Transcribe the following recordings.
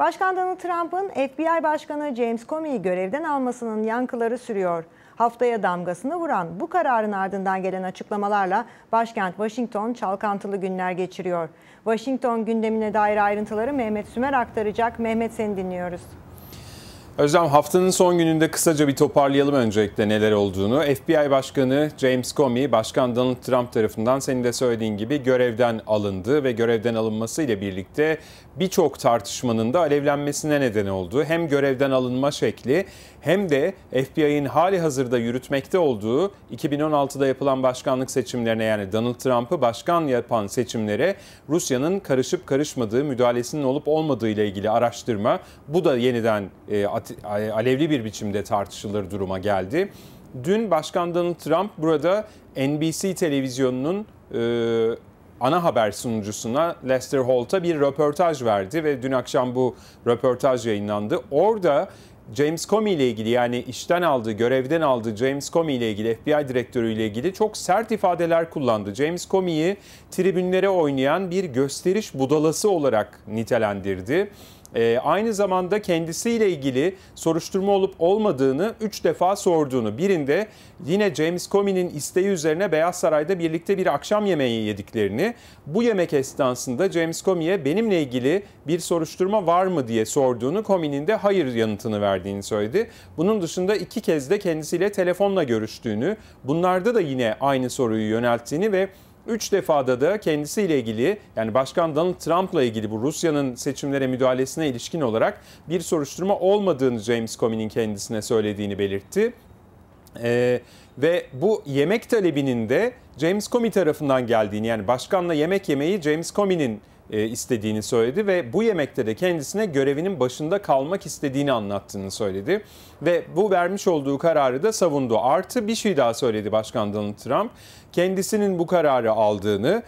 Başkan Donald Trump'ın FBI Başkanı James Comey'i görevden almasının yankıları sürüyor. Haftaya damgasını vuran bu kararın ardından gelen açıklamalarla başkent Washington çalkantılı günler geçiriyor. Washington gündemine dair ayrıntıları Mehmet Sümer aktaracak. Mehmet seni dinliyoruz. Özlem haftanın son gününde kısaca bir toparlayalım öncelikle neler olduğunu. FBI Başkanı James Comey, Başkan Donald Trump tarafından senin de söylediğin gibi görevden alındı ve görevden alınması ile birlikte birçok tartışmanın da alevlenmesine neden oldu. Hem görevden alınma şekli hem de FBI'nin hali hazırda yürütmekte olduğu 2016'da yapılan başkanlık seçimlerine yani Donald Trump'ı başkan yapan seçimlere Rusya'nın karışıp karışmadığı, müdahalesinin olup olmadığı ile ilgili araştırma bu da yeniden e, alevli bir biçimde tartışılır duruma geldi. Dün Başkan Donald Trump burada NBC televizyonunun e, ana haber sunucusuna Lester Holt'a bir röportaj verdi ve dün akşam bu röportaj yayınlandı. Orada James Comey ile ilgili yani işten aldığı, görevden aldığı James Comey ile ilgili, FBI direktörü ile ilgili çok sert ifadeler kullandı. James Comey'i tribünlere oynayan bir gösteriş budalası olarak nitelendirdi. E, aynı zamanda kendisiyle ilgili soruşturma olup olmadığını 3 defa sorduğunu. Birinde yine James Comey'nin isteği üzerine Beyaz Saray'da birlikte bir akşam yemeği yediklerini, bu yemek esnasında James Comey'e benimle ilgili bir soruşturma var mı diye sorduğunu, Comey'nin de hayır yanıtını verdiğini söyledi. Bunun dışında iki kez de kendisiyle telefonla görüştüğünü, bunlarda da yine aynı soruyu yönelttiğini ve Üç defada da kendisiyle ilgili yani Başkan Donald Trump'la ilgili bu Rusya'nın seçimlere müdahalesine ilişkin olarak bir soruşturma olmadığını James Comey'nin kendisine söylediğini belirtti. Ee, ve bu yemek talebinin de James Comey tarafından geldiğini yani başkanla yemek yemeyi James Comey'nin e, istediğini söyledi ve bu yemekte de kendisine görevinin başında kalmak istediğini anlattığını söyledi. Ve bu vermiş olduğu kararı da savundu. Artı bir şey daha söyledi Başkan Donald Trump. Kendisinin bu kararı aldığını,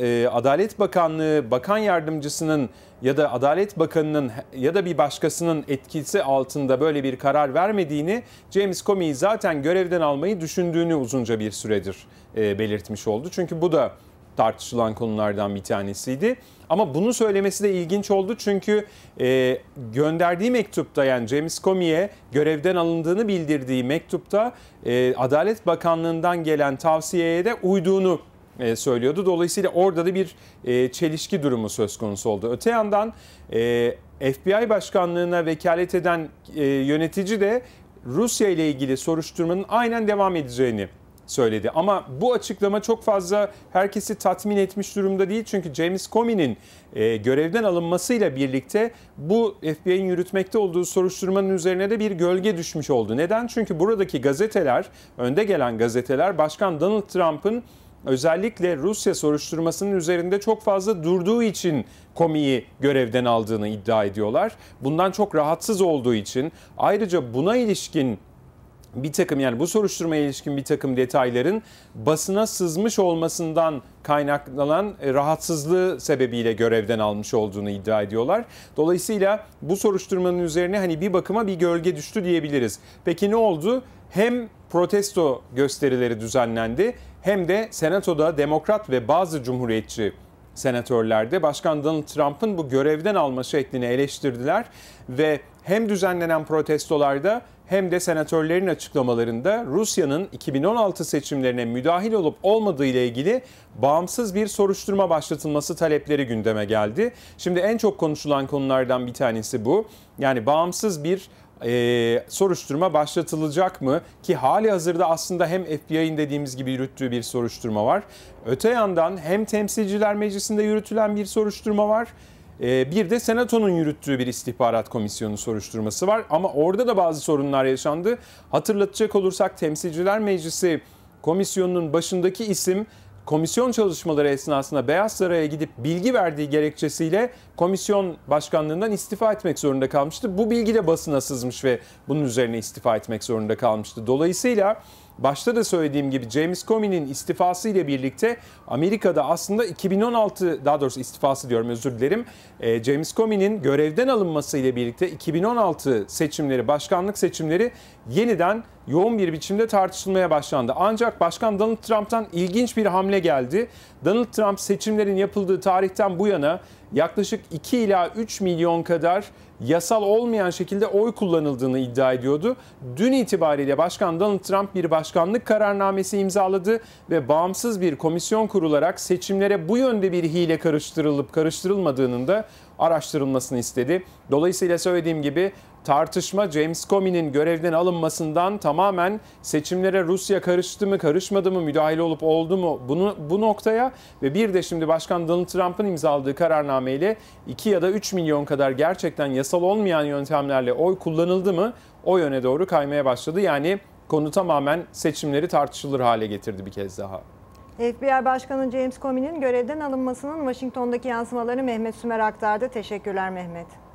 e, Adalet Bakanlığı Bakan Yardımcısının ya da Adalet Bakanı'nın ya da bir başkasının etkisi altında böyle bir karar vermediğini James Comey'i zaten görevden almayı düşündüğünü uzunca bir süredir e, belirtmiş oldu. Çünkü bu da tartışılan konulardan bir tanesiydi. Ama bunu söylemesi de ilginç oldu çünkü e, gönderdiği mektupta yani James Comey'e görevden alındığını bildirdiği mektupta e, Adalet Bakanlığı'ndan gelen tavsiyeye de uyduğunu e, söylüyordu. Dolayısıyla orada da bir e, çelişki durumu söz konusu oldu. Öte yandan e, FBI Başkanlığı'na vekalet eden e, yönetici de Rusya ile ilgili soruşturmanın aynen devam edeceğini söyledi. Ama bu açıklama çok fazla herkesi tatmin etmiş durumda değil. Çünkü James Comey'nin e, görevden alınmasıyla birlikte bu FBI'nin yürütmekte olduğu soruşturmanın üzerine de bir gölge düşmüş oldu. Neden? Çünkü buradaki gazeteler, önde gelen gazeteler Başkan Donald Trump'ın özellikle Rusya soruşturmasının üzerinde çok fazla durduğu için Komi'yi görevden aldığını iddia ediyorlar. Bundan çok rahatsız olduğu için ayrıca buna ilişkin bir takım yani bu soruşturmaya ilişkin bir takım detayların basına sızmış olmasından kaynaklanan e, rahatsızlığı sebebiyle görevden almış olduğunu iddia ediyorlar. Dolayısıyla bu soruşturmanın üzerine hani bir bakıma bir gölge düştü diyebiliriz. Peki ne oldu? Hem protesto gösterileri düzenlendi hem de senatoda demokrat ve bazı cumhuriyetçi senatörlerde Başkan Donald Trump'ın bu görevden alma şeklini eleştirdiler ve hem düzenlenen protestolarda hem de senatörlerin açıklamalarında Rusya'nın 2016 seçimlerine müdahil olup olmadığı ile ilgili bağımsız bir soruşturma başlatılması talepleri gündeme geldi. Şimdi en çok konuşulan konulardan bir tanesi bu. Yani bağımsız bir e, soruşturma başlatılacak mı? Ki hali hazırda aslında hem FBI'nin dediğimiz gibi yürüttüğü bir soruşturma var. Öte yandan hem Temsilciler Meclisi'nde yürütülen bir soruşturma var bir de Senato'nun yürüttüğü bir istihbarat komisyonu soruşturması var. Ama orada da bazı sorunlar yaşandı. Hatırlatacak olursak Temsilciler Meclisi komisyonunun başındaki isim komisyon çalışmaları esnasında Beyaz Saray'a gidip bilgi verdiği gerekçesiyle komisyon başkanlığından istifa etmek zorunda kalmıştı. Bu bilgi de basına sızmış ve bunun üzerine istifa etmek zorunda kalmıştı. Dolayısıyla başta da söylediğim gibi James Comey'nin istifası ile birlikte Amerika'da aslında 2016 daha doğrusu istifası diyorum özür dilerim. E, James Comey'nin görevden alınması ile birlikte 2016 seçimleri, başkanlık seçimleri yeniden yoğun bir biçimde tartışılmaya başlandı. Ancak Başkan Donald Trump'tan ilginç bir hamle geldi. Donald Trump seçimlerin yapıldığı tarihten bu yana yaklaşık 2 ila 3 milyon kadar yasal olmayan şekilde oy kullanıldığını iddia ediyordu. Dün itibariyle Başkan Donald Trump bir başkanlık kararnamesi imzaladı ve bağımsız bir komisyon kurularak seçimlere bu yönde bir hile karıştırılıp karıştırılmadığının da araştırılmasını istedi. Dolayısıyla söylediğim gibi tartışma James Comey'nin görevden alınmasından tamamen seçimlere Rusya karıştı mı, karışmadı mı, müdahale olup oldu mu bunu bu noktaya ve bir de şimdi Başkan Donald Trump'ın imzaladığı kararnameyle 2 ya da 3 milyon kadar gerçekten yasal olmayan yöntemlerle oy kullanıldı mı o yöne doğru kaymaya başladı. Yani konu tamamen seçimleri tartışılır hale getirdi bir kez daha. FBI Başkanı James Comey'nin görevden alınmasının Washington'daki yansımaları Mehmet Sümer aktardı. Teşekkürler Mehmet.